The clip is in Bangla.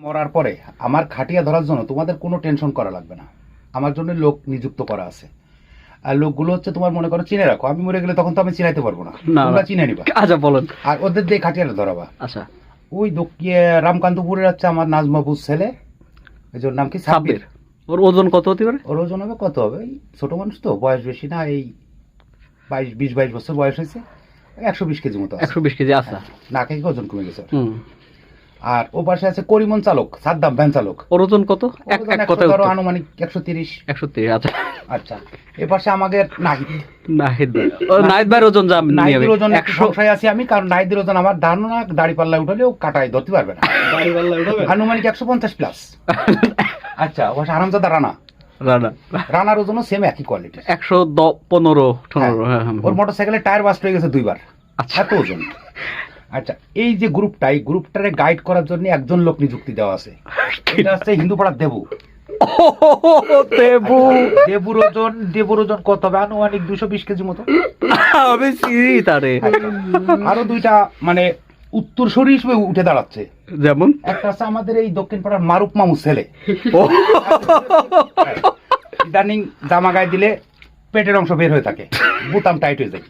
মরার পরে আমার খাটিয়া ধরার জন্য তোমাদের কোনো টেনশন করা লাগবে না। আমার জন্য লোক নিযুক্ত করা আছে। আর লোকগুলো হচ্ছে তোমার মনে করো চিনে রাখো। আমি মরে গেলে তখন তো আমি চিনাইতে পারব না। তোমরা চিনে নিবা। আচ্ছা বলেন। আর ওদের দিয়ে খাটিয়াটা ধরাবা। আচ্ছা। ওই দক্ষিণে রামকান্তপুরের হচ্ছে আমার নাজমাবুর ছেলে। জন্য নাম কি? সাব্বির। ওর ওজন কত হতে পারে? ওর ওজন হবে কত হবে? ছোট মানুষ তো বয়স বেশি না এই বাইশ বিশ বাইশ বছর বয়স হয়েছে। একশো বিশ কেজি মতো একশো বিশ কেজি আচ্ছা। না খেয়ে ওজন কমে গেছে? হুম। আর ও পাশে আছে করিমন চালক সাদ্দাম ভ্যান চালক। ওর ওজন কত? এক এক একশো ধরো আনুমানিক একশো তিরিশ। একশো তিরিশ আচ্ছা। আচ্ছা এ পাশে আমাদের নাহিদ। নাহিদ ও নাহিদ ভাইয়ের ওজন যা নিয়ে নাহিদের ওজন একশো আছি আমি কারণ নাহিদের ওজন আমার ধারণা দাড়ি পাল্লায় উঠালেও কাটায় ধরতে পারবে না। আনুমানিক একশো পঞ্চাশ প্লাস আচ্ছা ও পাশে আরামজাদা রানা। রানা। রানার ওজনও সেম একই কোয়ালিটি একশো পনেরো পনেরো হ্যাঁ হ্যাঁ ওর মোটর সাইকেলের টায়ার বাস্ট হয়ে গেছে দুইবার। আচ্ছা। এত ওজন। আচ্ছা এই যে গ্রুপটা এই গ্রুপটারে গাইড করার জন্য একজন লোক নিযুক্তি দেওয়া আছে। এটা হচ্ছে হিন্দু পাড়ার দেবু। দেবু দেবুর ওজন দেবুর ওজন কত হবে? আনুমানিক দুশো বিশ কেজি মতো। আমি চিনি তারে। আরও দুইটা মানে উত্তরসূরি হিসেবে উঠে দাঁড়াচ্ছে। যেমন? একটা আছে আমাদের এই দক্ষিণ পাড়ার মারুফ মামু ছেলে। ইদানিং জামা গায়ে দিলে পেটের অংশ বের হয়ে থাকে। বুতাম টাইট হয়ে যায়।